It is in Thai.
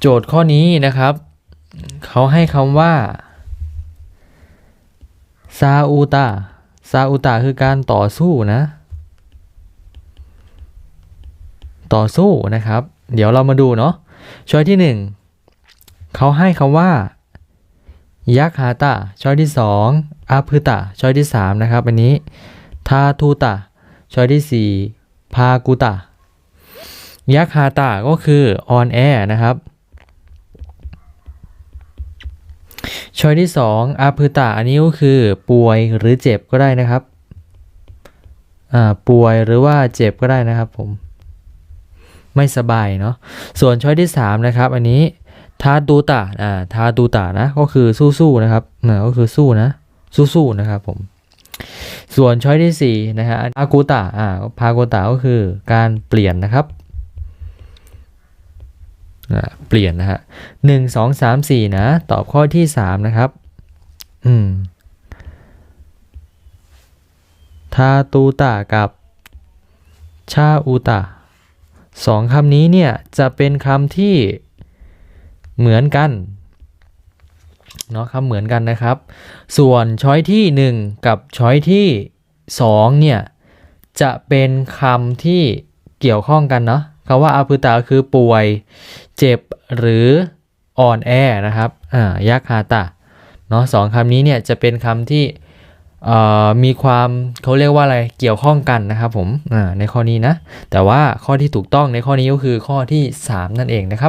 โจทย์ข้อนี้นะครับ เขาให้คำว่าซาอูตาซาอูตาคือการต่อสู้นะ ต่อสู้นะครับ เดี๋ยวเรามาดูเนาะช้อยที่หนึ่งเขาให้คำว่ายักฮาตาช้อยที่สองอาพึตะช้อยที่สามนะครับ อันนี้ทาทูตะช้อยที่สี่พากุตะยักฮาตาก็คือออนแอนะครับ ช้อยที่สองอาพึตะอันนี้ก็คือ ป่วยหรือเจ็บก็ได้นะครับอ่าป่วยหรือว่าเจ็บก็ได้นะครับผม ไม่สบายเนาะส่วนช้อยที่สามนะครับ อันนี้ทาตูตะอ่าทาตูตะนะ ก็คือสู้ๆนะครับอ่าก็คือสู้นะ สู้ๆนะครับผม ส่วนช้อยที่สี่นะฮะอากูตะอ่าพากูตะก็คือการเปลี่ยนนะครับ เปลี่ยนนะฮะหนึ่งสองสามสี่นะ ตอบข้อที่สามนะครับ อืมทาตูตะกับชาอูตะสองคำนี้เนี่ยจะเป็นคำที่เหมือนกันเนาะคำเหมือนกันนะครับ ส่วนช้อยที่ 1 กับช้อยที่ 2 เนี่ย จะเป็นคำที่เกี่ยวข้องกันเนาะ คำว่าอาพึตาคือป่วย เจ็บหรืออ่อนแอนะครับอ่ายักษ์ฮาตะเนาะสองคำนี้เนี่ยจะเป็นคำที่เอ่อมีความเขาเรียกว่าอะไรเกี่ยวข้องกันนะครับผมอ่าในข้อนี้นะ แต่ว่าข้อที่ถูกต้องในข้อนี้ก็คือข้อที่ 3 นั่นเองนะครับ